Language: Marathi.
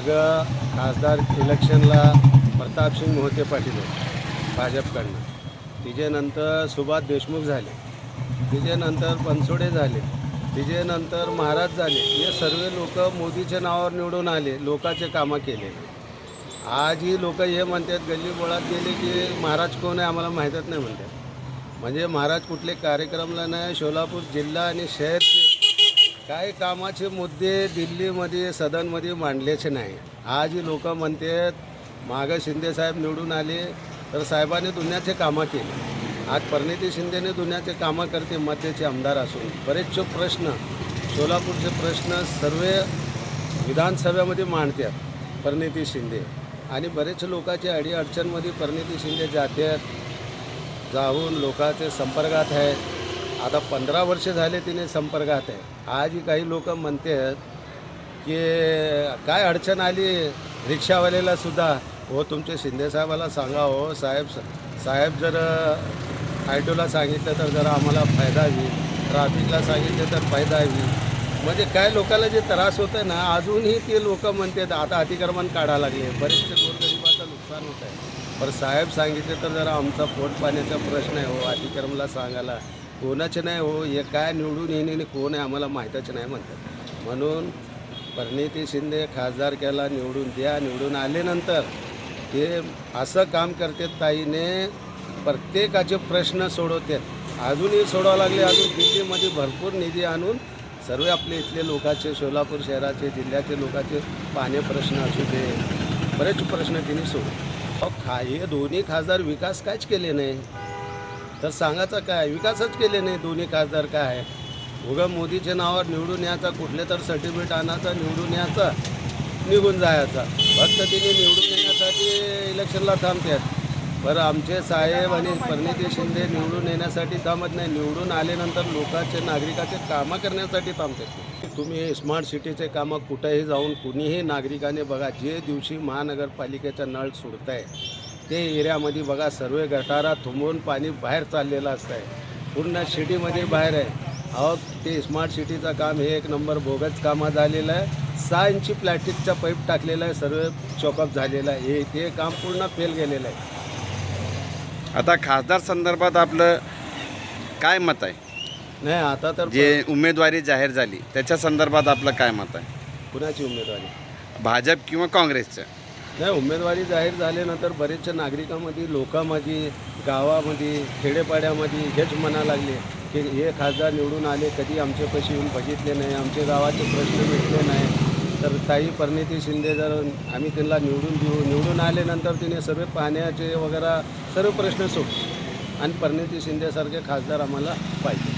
खासदार इलेक्शनला प्रतापसिंग मोहिते पाटील होते भाजपकडनं. तिच्यानंतर सुभाष देशमुख झाले तिच्यानंतर बनसोडे झाले तिच्यानंतर महाराज झाले. हे सर्व लोक मोदीच्या नावावर निवडून आले लोकांचे कामं केलेले आजही लोक हे म्हणतात गल्ली बोळात गेले की महाराज कोण आहे आम्हाला माहीतच नाही म्हणतात. म्हणजे महाराज कुठले कार्यक्रमला नाही सोलापूर जिल्हा आणि शहरचे काही कामाचे मुद्दे दिल्लीमध्ये सदनमध्ये मांडल्याचे नाही. आजही लोक म्हणतात मागं शिंदेसाहेब निवडून आले तर साहेबांनी दुनियाचे कामं केले. आज परिणिती शिंदेने दुनियाचे कामं करते मध्यचे आमदार असून. बरेचसे प्रश्न सोलापूरचे प्रश्न सर्व विधानसभेमध्ये मांडतात परिणिती शिंदे. आणि बरेच लोकांचे अडीअडचणमध्ये परिणिती शिंदे जातात जाऊन लोकांचे संपर्कात आहेत. आता पंधरा वर्ष झाले तिने संपर्कात आहे. आज काही लोक म्हणतात की काय अडचण आली? रिक्षावाल्याला सुद्धा. हो तुमचे शिंदेसाहेबाला सांगा हो. साहेब साहेब जर आयटोला सांगितलं तर जरा आम्हाला फायदा होईल. ट्राफिकला सांगितलं तर फायदा होईल. म्हणजे काय लोकांना जे त्रास होत आहे ना अजूनही ते लोक म्हणतात आता अतिक्रमण काढायला लागले. बरेचसे गोरगरिबाचं नुकसान होत आहे पण साहेब सांगितले तर जरा आमचा पोट पाण्याचा प्रश्न आहे हो अतिक्रमला सांगायला. कोणाचे नाही हो हे काय निवडून येणे कोण आहे आम्हाला माहीतच नाही म्हणतात. म्हणून परिणिती शिंदे खासदारक्याला निवडून द्या निवडून आल्यानंतर ते असं काम करते ताईने प्रत्येकाचे प्रश्न सोडवतात. अजूनही सोडावं लागले अजून दिल्लीमध्ये भरपूर निधी आणून सर्व आपले इथले लोकांचे सोलापूर शहराचे जिल्ह्याचे लोकांचे पाणी प्रश्न असू दे बरेच प्रश्न तिने सोडले अहो खा हे दोन्ही खासदार विकास काहीच केले नाही. तर सांगायचं काय विकासच केले नाही दोन्ही खासदार काय? आहे उगा मोदीच्या नावावर निवडून यायचा कुठले तर सर्टिफिकेट आणायचा निवडून यायचा निघून जायचा. फक्त तिने निवडून येण्यासाठी इलेक्शनला थांबतात. बरं आमचे साहेब आणि परिणिती शिंदे निवडून येण्यासाठी थांबत नाही. निवडून आल्यानंतर लोकांचे नागरिकाचे कामं करण्यासाठी थांबतात. तुम्ही स्मार्ट सिटीचे कामं कुठेही जाऊन कुणीही नागरिकाने बघा जे दिवशी महानगरपालिकेचा नळ सोडताय ते एरियामध्ये बघा सर्व गटारा थांबवून पाणी बाहेर चाललेलं असतं आहे पूर्ण सिटीमध्ये बाहेर आहे. अहो ते स्मार्ट सिटीचं काम हे एक नंबर बोगस कामं झालेलं आहे. सहा इंची प्लॅस्टिकचा पाईप टाकलेला आहे सर्व चॉकअप झालेलं आहे. हे ते काम पूर्ण फेल गेलेलं आहे. आता खासदार संदर्भात आपलं काय मत आहे? नाही आता तर जे उमेदवारी जाहीर झाली त्याच्या संदर्भात आपलं काय मत आहे? कुणाची उमेदवारी? भाजप किंवा काँग्रेसचं? नाही उमेदवारी जाहीर झाल्यानंतर बरेचशा नागरिकांमध्ये लोकांमध्ये गावामध्ये खेडेपाड्यामध्ये हेच म्हणा लागले की हे खासदार निवडून आले कधी आमचे पैसे येऊन बघितले नाही आमचे गावाचे प्रश्न मिटले नाही. तर ताई परिणिती शिंदे जर आम्ही त्यांना निवडून देऊ निवडून आल्यानंतर तिने सर्व पाण्याचे वगैरे सर्व प्रश्न सोडले. आणि परिणिती शिंदेसारखे खासदार आम्हाला पाहिजे.